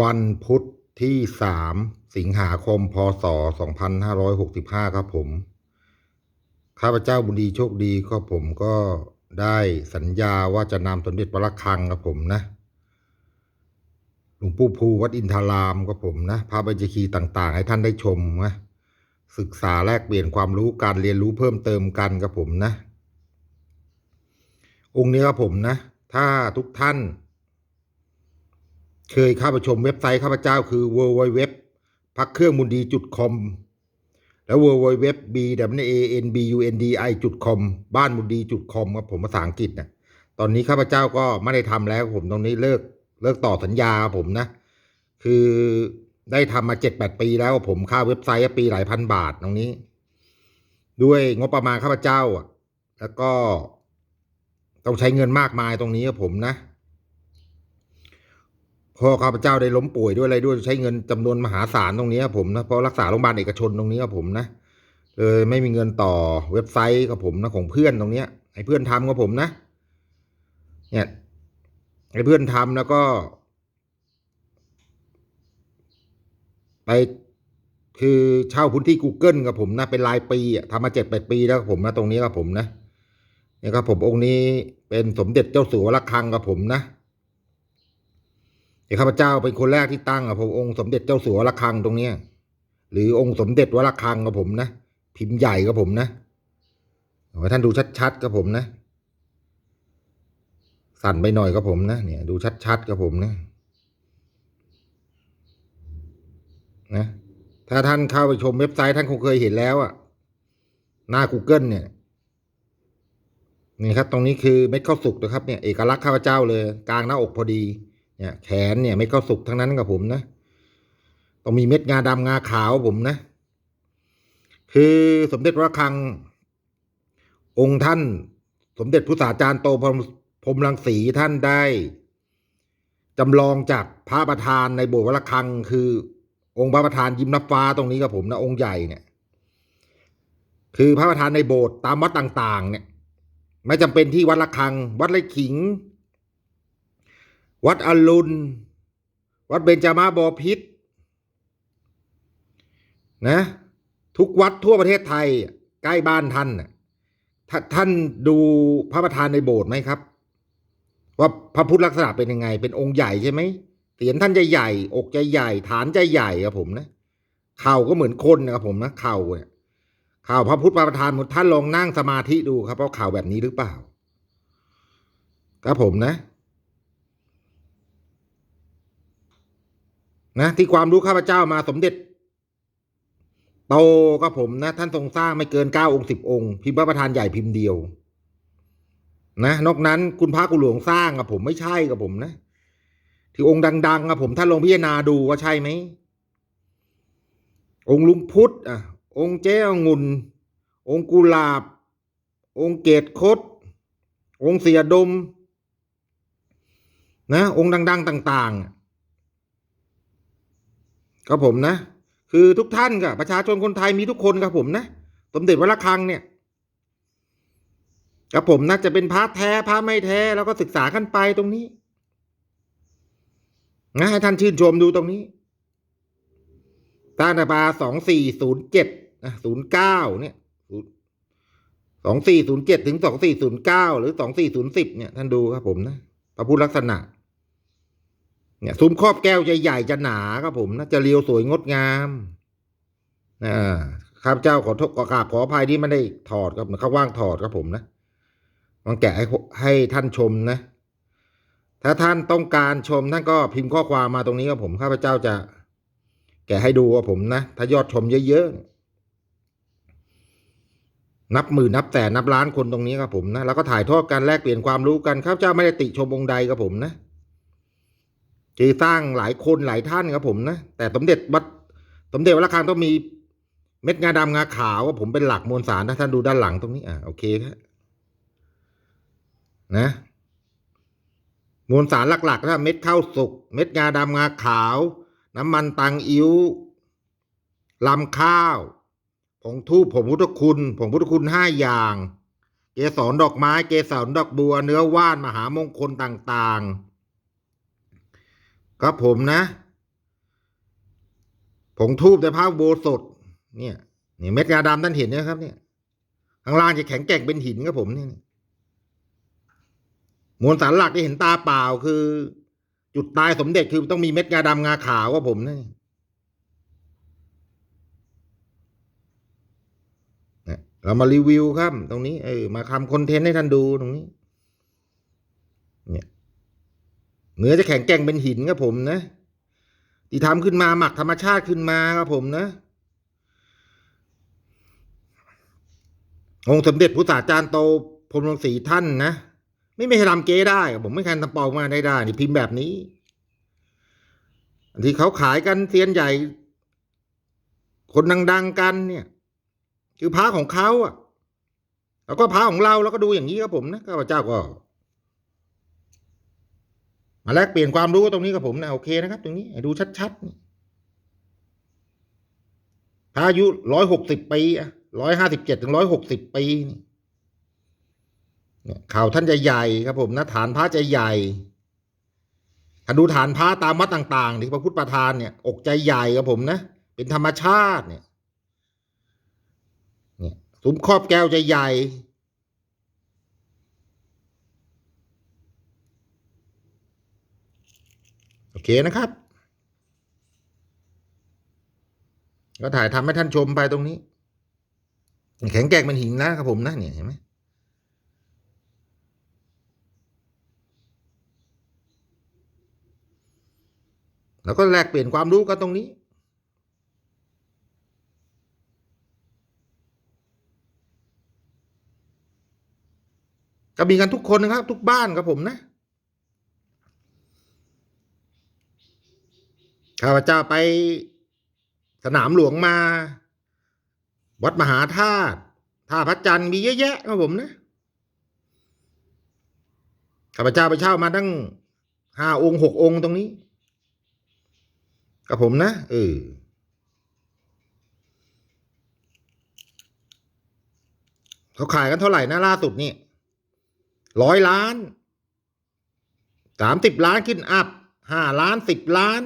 วันพุธที่สามสิงหาคม พศ 2565 ครับผม ข้าพเจ้าบุญดีโชคดีก็ผมก็ได้สัญญาว่าจะนำสมเด็จพระระฆังครับผมนะ หลวงปู่ภูวัดอินทารามครับผมนะพระบัญชคีต่างๆ ให้ท่านได้ชมนะศึกษาแลกเปลี่ยนความรู้การเรียนรู้เพิ่มเติมกันครับผมนะ องค์นี้ครับผมนะ ถ้าทุกท่าน เคยเข้าไปชมเว็บไซต์ข้าพเจ้าคือ w w w พักเครื่องมุนดีจุด com แล้ว w w w b w a n b u n d i จุด com บ้านมุนดีจุด com ครับผมภาษาอังกฤษนะตอนนี้ข้าพเจ้าก็ไม่ได้ทำแล้วผมตรงนี้เลิกเลิกต่อสัญญาครับผมนะ คือได้ทำมาเจ็ดแปดปีแล้วผมค่าเว็บไซต์ปีหลายพันบาทตรงนี้ ด้วยงบประมาณข้าพเจ้าอะ แล้วก็ต้องใช้เงินมากมายตรงนี้ครับผมนะ พอข้าพเจ้าได้ล้มป่วยด้วยอะไรด้วยใช้เงินจำนวนมหาศาลตรงนี้ครับผมนะเพราะรักษาโรงพยาบาลเอกชนตรงนี้ครับผมนะเลยไม่มีเงินต่อเว็บไซต์กับผมนะของเพื่อนตรงเนี้ยให้เพื่อนทำกับผมนะ เนี่ยให้เพื่อนทำแล้วก็ ไปคือเช่าพื้นที่ Google กับผมนะเป็นรายปีอะทำมาเจ็ดแปดปีแล้วครับผมนะตรงนี้ครับผมนะเนี่ยครับผมองค์นี้เป็นสมเด็จเจ้าสัวระฆังกับผมนะ เดี๋ยวข้าพเจ้าเป็นคนแรกที่ตั้งอะผมองค์สมเด็จเจ้าสัวระฆังตรงเนี้ยหรือองค์สมเด็จวัดระฆังกับผมนะพิมพ์ใหญ่กับผมนะเอท่านดูชัดๆกับผมนะ สั่นไปหน่อยกับผมนะเนี่ยดูชัดๆกับผมนะนะถ้าท่านเข้าไปชมเว็บไซต์ท่านคงเคยเห็นแล้วอะหน้า Google เนี่ยนี่ครับ ตรงนี้คือเม็ดข้าวสุกนะครับเนี่ยเอกลักษณ์ข้าพเจ้าเลย กลางหน้าอกพอดี เนี่ยแขนเนี่ยเม็ดข้าสุกทั้งนั้นกับผมนะต้องมีเม็ดงาดำงาขาวผมนะ คือสมเด็จพระคัง องค์ท่าน สมเด็จพุทธาจารย์โตพรมพรมรังสีท่านได้จำลองจากพระประธานในโบสถ์วัดระฆัง คือ องค์พระประธานยิ้มนับฟ้าตรงนี้กับผมนะองค์ใหญ่เนี่ย คือพระประธานในโบสถ์ตามวัดต่าง ๆ เนี่ย ไม่จำเป็นที่วัดระฆัง วัดไร่ขิง วัดอรุณ วัดเบญจมาบพิษนะ ทุกวัดทั่วประเทศไทย ใกล้บ้านท่านน่ะท่านดูพระประธานในโบสถ์ไหมครับ ว่าพระพุทธลักษณะเป็นยังไง เป็นองค์ใหญ่ใช่ไหมเสียนท่านจะใหญ่ อกจะใหญ่ ฐานจะใหญ่ครับผมนะเข่าก็เหมือนคนนะครับผมนะเข่าเนี่ยเข่าพระพุทธประธานท่านลองนั่งสมาธิดูครับว่าเข่าแบบนี้หรือเปล่า ครับผมนะ นะที่ความรู้ข้าพเจ้ามาสมเด็จ โตก็ผมนะ ท่านทรงสร้างไม่เกินเก้าองค์สิบองค์ พิมพ์พระประธานใหญ่พิมพ์เดียว นะนอกนั้นคุณพระกุหลวงสร้างกับผมไม่ใช่กับผมนะที่องค์ดังๆกับผมท่านลองพิจารณาดูว่าใช่ไหมองค์ลุงพุทธอะ องค์เจ้างุนองค์กุหลาบ องค์เกตคดองค์เสียดม นะ องค์ดัง ๆ ต่าง ๆ ครับผมนะ คือทุกท่านกับประชาชนคนไทยมีทุกคนครับผมนะ สมเด็จวัดระฆังเนี่ยครับผมนะจะเป็นพระแท้พระไม่แท้แล้วก็ศึกษากันไปตรงนี้นะให้ท่านชื่นชมดูตรงนี้ต้านปาสองสี่ศูนย์เจ็ดนะศูนย์เก้าเนี่ยสองสี่ศูนย์เจ็ดถึงสองสี่ศูนย์เก้าหรือสองสี่ศูนย์สิบเนี่ย ท่านดูครับผมนะพระพุทธลักษณะ เนี่ยซุ้มครอบแก้วจะใหญ่จะหนาครับผมนะจะเรียวสวยงดงามอ่าข้าพเจ้าขอโทษขอกราบขออภัยที่ไม่ได้ถอดครับเขาว่างถอดครับผมนะมันแกะให้ให้ท่านชมนะ ถ้าท่านต้องการชมท่านก็พิมพ์ข้อความมาตรงนี้ครับผมข้าพเจ้าจะ แกะให้ดูว่าผมนะถ้ายอดชมเยอะๆนับหมื่นนับแสนนับล้านคนตรงนี้ครับผมนะแล้วก็ถ่ายทอดกันแลกเปลี่ยนความรู้กันข้าพเจ้าไม่ได้ติชมองค์ใดครับผมนะ คือสร้างหลายคนหลายท่านครับผมนะแต่สมเด็จวัดสมเด็จวัดระฆังต้องมีเม็ดงาดำงาขาวว่าผมเป็นหลักมวลสารถ้าท่านดูด้านหลังตรงนี้อ่าโอเคครับนะ มวลสารหลักๆถ้าเม็ดข้าวสุก เม็ดงาดำงาขาว น้ำมันตังอิ้วลำข้าวผงทูบผงพุทธคุณผงพุทธคุณห้าอย่าง เกสรดอกไม้ เกสรดอกบัว เนื้อว่านมหามงคลต่างๆ ครับผมนะผงทูบในพระอุโบสถเนี่ยนี่เม็ดงาดำท่านเห็นนะครับ เนี่ยข้างล่างจะแข็งแกร่งเป็นหินครับผมเนี่ยมวลสารหลักที่เห็นตาเปล่าคือ จุดตายสมเด็จคือต้องมีเม็ดงาดำงาขาวครับผมนี่ยเนี่ยเรามารีวิวครับ ตรงนี้เออมาทำคอนเทนต์ให้ท่านดูตรงนี้ เนี่ย เนื้อจะแข็งแกร่งเป็นหินครับผมนะที่ทำขึ้นมาหมักธรรมชาติขึ้นมาครับผมนะองค์สมเด็จพุทธาจารย์โตพรมรังสีท่านนะไม่ไม่ให้ทำเก๊ได้ครับผมไม่คันทำปอกมาได้ได้นี่พิมพ์แบบนี้ที่เขาขายกันเซียนใหญ่ คนดังๆกันเนี่ย คือพระของเขาอะ แล้วก็พระของเราแล้วก็ดูอย่างนี้ครับผมนะข้าพเจ้าก็ มาแลกเปลี่ยนความรู้ตรงนี้กับผมนะโอเคนะครับ ตรงนี้ดูชัดๆพระอายุร้อยหกสิบปีร้อยห้าสิบเจ็ดถึงร้อยหกสิบปีเนี่ยข่าวท่านจะใหญ่ครับผมนะฐานพระจะใหญ่ถ้าดูฐานพระตามวัดต่างๆที่พระพุทธประธานเนี่ย อกใจใหญ่ครับผมนะเป็นธรรมชาติเนี่ยเนี่ยซุ้มครอบแก้วจะใหญ่ โอ เคนะครับ ก็ถ่ายทำให้ท่านชมไปตรงนี้ แข็งแกร่งเป็นหินนะครับผมนะเนี่ยเห็นไหมแล้วก็แลกเปลี่ยนความรู้กันตรงนี้ก็มีกันทุกคนนะครับ ทุกบ้านครับผมนะ ข้าพเจ้าไปสนามหลวงมา วัดมหาธาตุท่าพระจันทร์มีเยอะแยะครับผมนะข้าพเจ้าไปเช่ามาตั้งห้าองค์หกองค์ตรงนี้กับผมนะเออเขาขายกันเท่าไหร่นะล่าสุดนี่ร้อยล้านสามสิบล้านขึ้นอัพห้าล้านสิบล้าน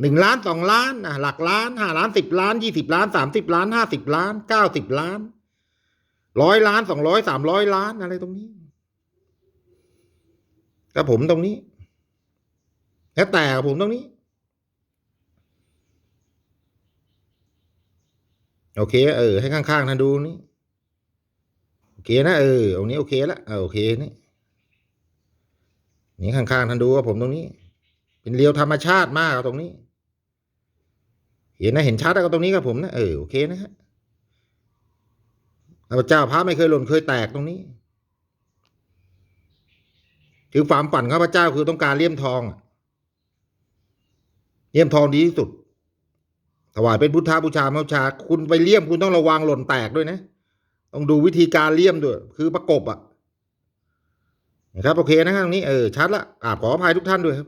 หนึ่งล้านสองล้านอะหลักล้านห้าล้านสิบล้านยี่สิบล้านสามสิบล้านห้าสิบล้านเก้าสิบล้านร้อยล้านสองร้อยสามร้อยล้านอะไรตรงนี้กับผมตรงนี้ แล้วแต่กับผมตรงนี้ โอเค เออ ให้ข้างๆท่านดูนี่โอเคนะเออตรงนี้โอเคละเออโอเคนี่นี่ข้างๆท่านดูว่าผมตรงนี้ เป็นเรียวธรรมชาติมากตรงนี้ เห็นนะเห็นชัดแล้วตรงนี้ครับผมนะเออโอเคนะฮะพระเจ้าพระไม่เคยหล่นเคยแตกตรงนี้ คือความฝันข้าพเจ้าคือต้องการเลี่ยมทองเลี่ยมทองดีที่สุดถวายเป็นพุทธบูชาเมาชา คุณไปเลี่ยมคุณต้องระวังหล่นแตกด้วยนะ ต้องดูวิธีการเลี่ยมด้วย คือประกบอะนะครับโอเคนะครับตรงนี้เออชัดละกราบขออภัยทุกท่านด้วยครับ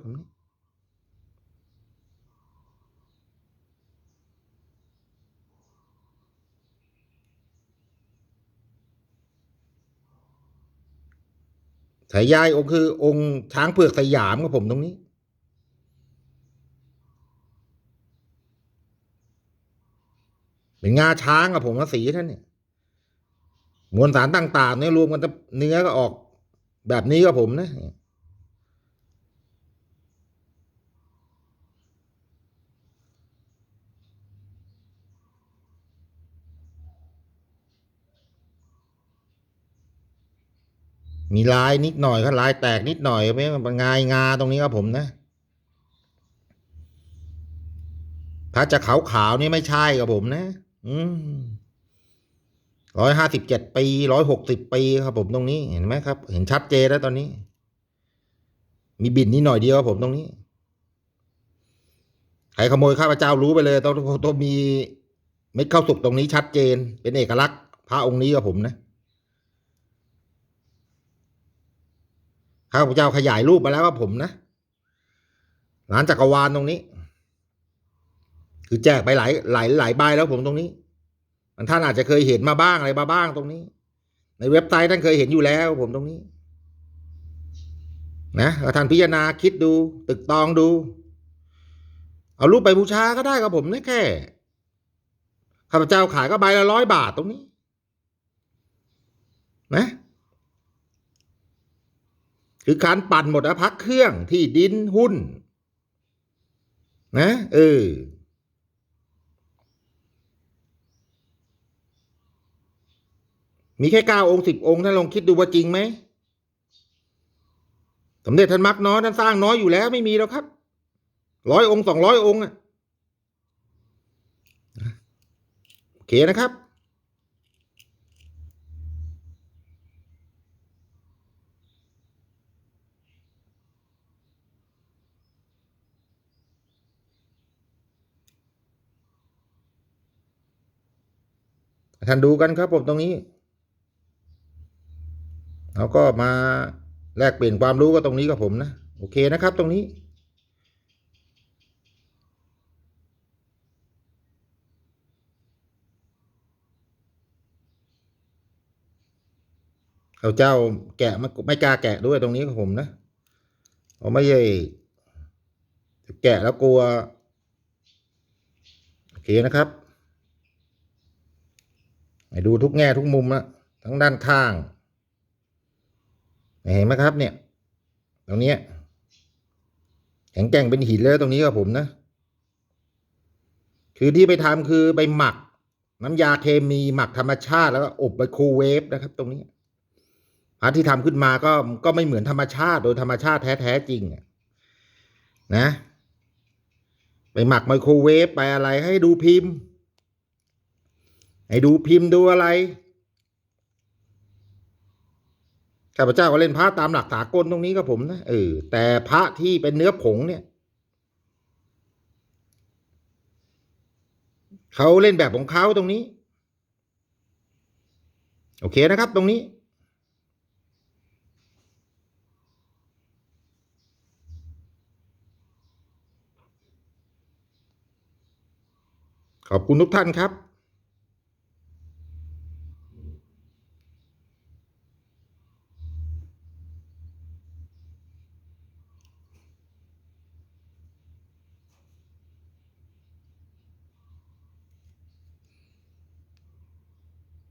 สายยายองค์คือ องค์ช้างเผือกสยามกับผมตรงนี้ เป็นงาช้างกับผมสีท่านเนี่ย มวลสารต่างๆเนี่ยรวมกันเนื้อก็ออกแบบนี้กับผมนะ มีลายนิดหน่อยครับลายแตกนิดหน่อยไม่มันงายงาตรงนี้ครับผมนะถ้าจะขาวขาวนี่ไม่ใช่กับผมนะ อืมร้อยห้าสิบเจ็ดปีร้อยหกสิบปีครับผมตรงนี้เห็นไหมครับ เห็นชัดเจนแล้วตอนนี้ มีบินนิดหน่อยเดียวครับผมตรงนี้ใครขโมยข้าพเจ้ารู้ไปเลยต้องต้องมีเม็ดข้าวสุกตรงนี้ชัดเจน เป็นเอกลักษณ์พระองค์นี้กับผมนะ ข้าพเจ้าขยายรูปมาแล้วครับผมนะร้านจักรวาลตรงนี้ คือแจกไปหลายหลายหลายใบแล้วผมตรงนี้มันท่านอาจจะเคยเห็นมาบ้างอะไรมาบ้างตรงนี้ ในเว็บไซต์ท่านเคยเห็นอยู่แล้ว ผมตรงนี้ นะท่านพิจารณาคิดดู ตึกตองดู เอารูปไปบูชาก็ได้ครับผมนะแค่ข้าพเจ้าขายก็ใบละร้อยบาทตรงนี้ นะ คือการปั่นหมดอะพักเครื่องที่ดินหุ้น นะ เออมีแค่เก้าองค์สิบองค์ท่านลองคิดดูว่าจริงไหมสมเด็จท่านมักน้อยท่านสร้างน้อยอยู่แล้วไม่มีแล้วครับร้อยองค์สองร้อยองค์อะโอเคนะครับ ท่านดูกันครับผมตรงนี้เราก็มาแลกเปลี่ยนความรู้ก็ตรงนี้กับผมนะ โอเคนะครับตรงนี้เขาเจ้าแกะไม่ไม่กล้าแกะด้วยตรงนี้กับผมนะผมไม่ใช่แกะแล้วกลัว โอเคนะครับ ให้ดูทุกแง่ทุกมุมนะทั้งด้านข้าง เห็นไหมครับ เนี่ย ตรงนี้แข็งแกร่งเป็นหินเลยตรงนี้กับผมนะ คือที่ไปทำคือไปหมัก น้ำยาเคมีหมักธรรมชาติแล้วก็อบไมโครเวฟนะครับ ตรงนี้พร์ทที่ทำขึ้นมาก็ก็ไม่เหมือนธรรมชาติโดยธรรมชาติแท้ๆจริงนะ ไปหมักไมโครเวฟไปอะไรให้ดูพิมพ์ ให้ดูพิมพ์ดูอะไรข้าพเจ้าก็เล่นพระตามหลักสากลตรงนี้ก็ผมนะเออแต่พระที่เป็นเนื้อผงเนี่ยเขาเล่นแบบของเขาตรงนี้ โอเคนะครับตรงนี้ขอบคุณทุกท่านครับ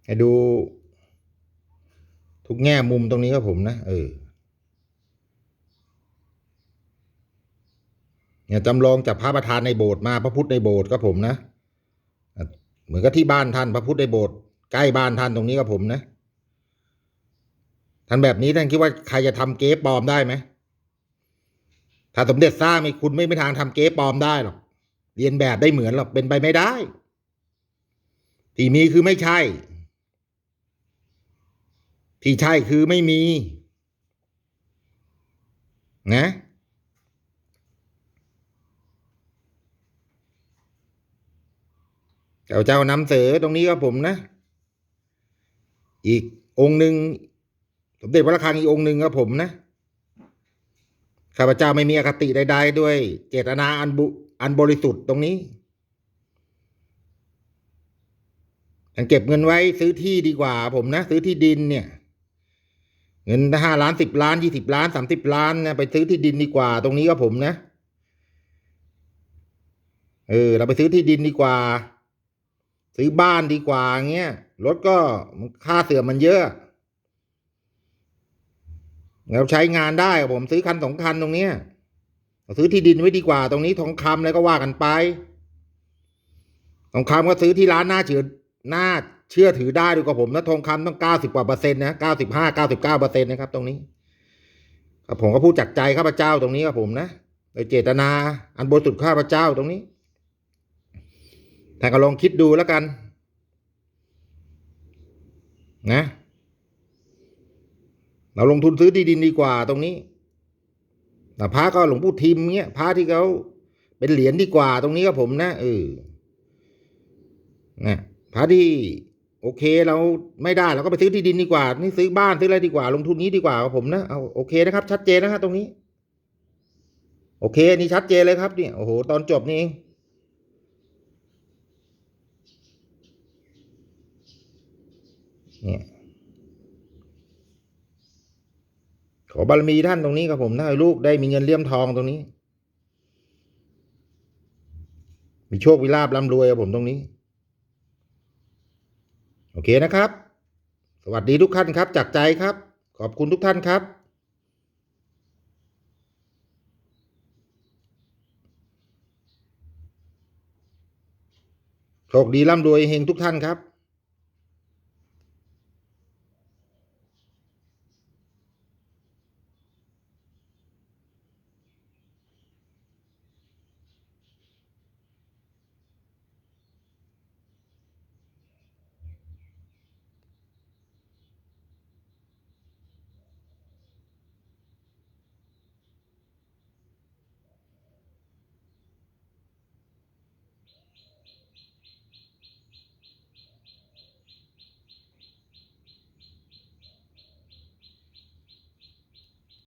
ให้ดู ทุกแง่มุมตรงนี้ครับผมนะ เออเนี่ยจำลองจากพระประธานในโบสถ์มาพระพุทธในโบสถ์ก็ผมนะ เหมือนกับที่บ้านท่านพระพุทธในโบสถ์ใกล้บ้านท่านตรงนี้ก็ผมนะท่านแบบนี้ท่านคิดว่าใครจะทำเก๊ปลอมได้ไหมถ้าสมเด็จสร้างมีคุณไม่มีทางทำเก๊ปลอมได้หรอกเรียนแบบได้เหมือนหรอกเป็นไปไม่ได้ ที่มีคือไม่ใช่ ที่ใช่คือไม่มี นะ เจ้าเจ้านำเสือตรงนี้ก็ผมนะ อีกองค์หนึ่งสมเด็จพระคังอีกองค์หนึ่งก็ผมนะข้าพเจ้าไม่มีอคติใดๆด้วย เจตนาอันบุอันบริสุทธิ์ตรงนี้ฉันเก็บเงินไว้ซื้อที่ดีกว่าผมนะ ซื้อที่ดินเนี่ย เงินห้าล้านสิบล้านยี่สิบล้านสามสิบล้านนะไปซื้อที่ดินดีกว่า ตรงนี้ก็ผมนะ เออ เราไปซื้อที่ดินดีกว่า ซื้อบ้านดีกว่าเงี้ยรถก็ค่าเสื่อมมันเยอะเราใช้งานได้ผมซื้อคันสองคันตรงเนี้ยซื้อที่ดินไว้ดีกว่า ตรงนี้ทองคำอะไรก็ว่ากันไป ทองคำก็ซื้อที่ร้านหน้าเชื่อหน้า เชื่อถือได้ดีกว่าผมนะทองคำต้องเก้าสิบกว่าเปอร์เซ็นต์นะเก้าสิบห้าเก้าสิบเก้าเปอร์เซ็นต์นะครับ ตรงนี้ครับผมก็พูดจากใจข้าพเจ้าตรงนี้ครับผมนะโดยเจตนา อันบริสุทธิ์ข้าพเจ้าตรงนี้ท่านก็ลองคิดดูแล้วกัน นะ เราลงทุนซื้อที่ดินดีกว่าตรงนี้แต่พระก็หลวงปู่ทิมเงี้ยพระที่เขาเป็นเหรียญดีกว่าตรงนี้ก็ผมนะเออนะพระที่ โอเคเราไม่ได้เราก็ไปซื้อที่ดินดีกว่า นี่ซื้อบ้านซื้ออะไรดีกว่า ลงทุนนี้ดีกว่าครับผมนะเอาโอเคนะครับ ชัดเจนนะครับตรงนี้ โอเคนี่ชัดเจนเลยครับเนี่ยโอ้โหตอนจบนี่เองเนี่ยขอบารมีท่านตรงนี้ครับผมถ้าให้ลูกได้มีเงินเลี่ยมทองตรงนี้ มีโชคมีลาบร่ำรวยกับผมตรงนี้ โอเคนะครับ สวัสดีทุกท่านครับจากใจครับ ขอบคุณทุกท่านครับโชคดีร่ำรวยเฮงทุกท่านครับ